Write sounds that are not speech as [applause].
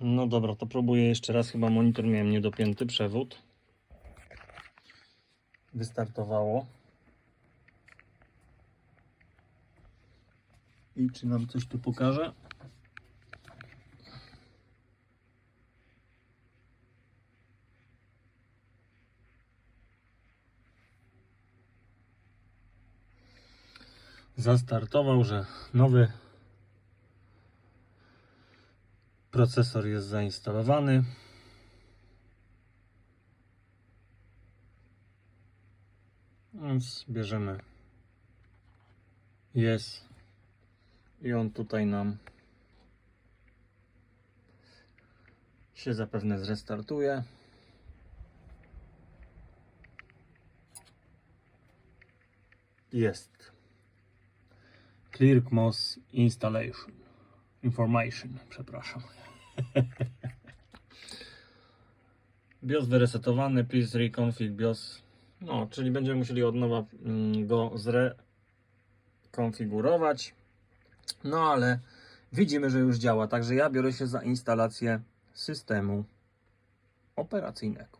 No dobra, to próbuję jeszcze raz. Chyba monitor miałem niedopięty, przewód. Wystartowało. I czy nam coś tu pokaże? Zastartował, że nowy procesor jest zainstalowany. Więc bierzemy jest i on tutaj nam się zapewne zrestartuje. Jest. ClearCMOS Installation. Information, przepraszam. [laughs] BIOS wyresetowany, please reconfig BIOS. No, czyli będziemy musieli od nowa mm, go zrekonfigurować. No ale widzimy, że już działa, także ja biorę się za instalację systemu operacyjnego.